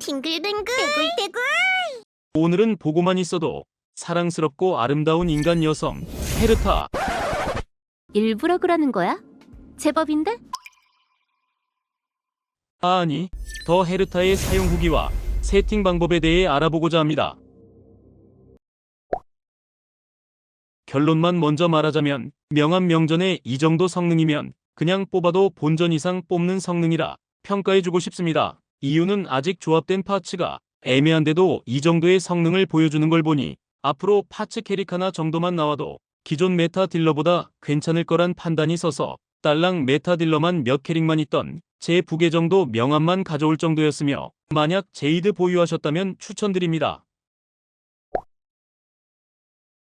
팅글빙글 떼굴떼굴 오늘은 보고만 있어도 사랑스럽고 아름다운 인간 여성 헤르타 일부러 그러는 거야? 제법인데? 아니 더 헤르타의 사용 후기와 세팅 방법에 대해 알아보고자 합니다. 결론만 먼저 말하자면 명함 명전에 이 정도 성능이면 그냥 뽑아도 본전 이상 뽑는 성능이라 평가해주고 싶습니다. 이유는 아직 조합된 파츠가 애매한데도 이 정도의 성능을 보여주는 걸 보니 앞으로 파츠 캐릭 하나 정도만 나와도 기존 메타 딜러보다 괜찮을 거란 판단이 서서 딸랑 메타 딜러만 몇 캐릭만 있던 제 부계 정도 명함만 가져올 정도였으며 만약 제이드 보유하셨다면 추천드립니다.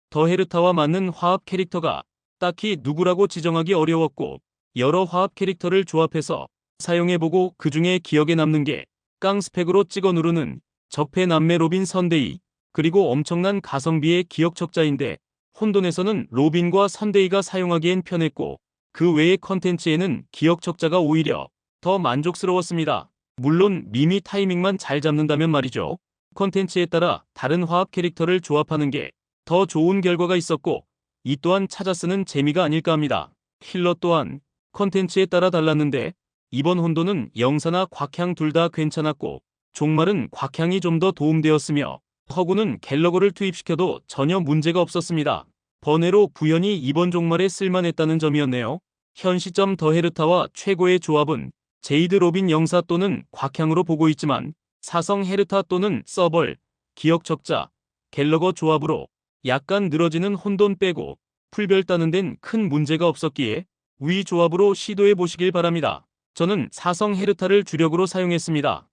더 헤르타와 맞는 화합 캐릭터가 딱히 누구라고 지정하기 어려웠고 여러 화합 캐릭터를 조합해서 사용해보고 그 중에 기억에 남는 게 깡스펙으로 찍어 누르는 적폐 남매 로빈 선데이 그리고 엄청난 가성비의 기억 척자인데 혼돈에서는 로빈과 선데이가 사용하기엔 편했고 그 외의 컨텐츠에는 기억 척자가 오히려 더 만족스러웠습니다. 물론 미미 타이밍만 잘 잡는다면 말이죠. 컨텐츠에 따라 다른 화합 캐릭터를 조합하는 게 더 좋은 결과가 있었고 이 또한 찾아 쓰는 재미가 아닐까 합니다. 힐러 또한 컨텐츠에 따라 달랐는데 이번 혼돈은 영사나 곽향 둘 다 괜찮았고 종말은 곽향이 좀 더 도움되었으며 허구는 갤러거를 투입시켜도 전혀 문제가 없었습니다. 번외로 구현이 이번 종말에 쓸만했다는 점이었네요. 현 시점 더 헤르타와 최고의 조합은 제이드 로빈 영사 또는 곽향으로 보고 있지만 사성 헤르타 또는 서벌, 기억 적자, 갤러거 조합으로 약간 늘어지는 혼돈 빼고 풀별 따는 데는 큰 문제가 없었기에 위 조합으로 시도해 보시길 바랍니다. 저는 사성 헤르타를 주력으로 사용했습니다.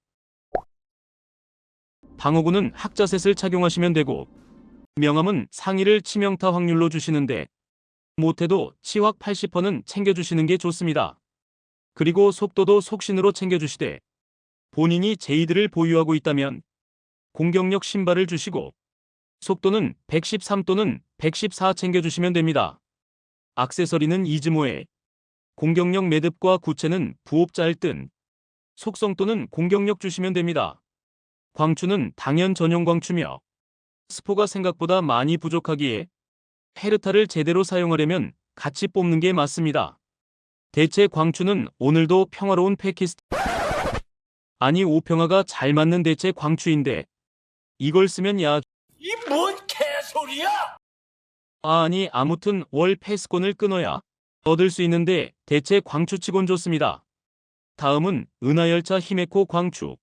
방어구는 학자셋을 착용하시면 되고 명함은 상의를 치명타 확률로 주시는데 못해도 치확 80%는 챙겨주시는 게 좋습니다. 그리고 속도도 속신으로 챙겨주시되 본인이 제이드를 보유하고 있다면 공격력 신발을 주시고 속도는 113 또는 114 챙겨주시면 됩니다. 악세서리는 이즈모에 공격력 매듭과 구체는 부옵 짤뜬 속성 또는 공격력 주시면 됩니다. 광추는 당연 전용 광추며 스포가 생각보다 많이 부족하기에 헤르타를 제대로 사용하려면 같이 뽑는 게 맞습니다. 대체 광추는 오늘도 평화로운 패키스트 아니 오평화가 잘 맞는 대체 광추인데 이걸 쓰면 야 이 뭔 개소리야! 아니 아무튼 월 패스권을 끊어야 얻을 수 있는데 대체 광추치곤 좋습니다. 다음은 은하열차 히메코 광추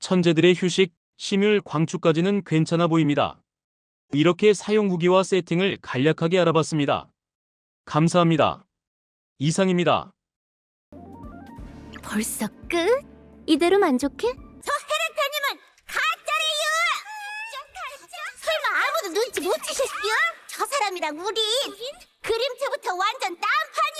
천재들의 휴식 심율 광추까지는 괜찮아 보입니다. 이렇게 사용 후기와 세팅을 간략하게 알아봤습니다. 감사합니다. 이상입니다. 벌써 끝? 이대로 만족해? 저 헤르타님은 가짜래요! 설마 아무도 눈치 못 채셨어요? 저 사람이랑 우린 그림체부터 완전 딴판이에요!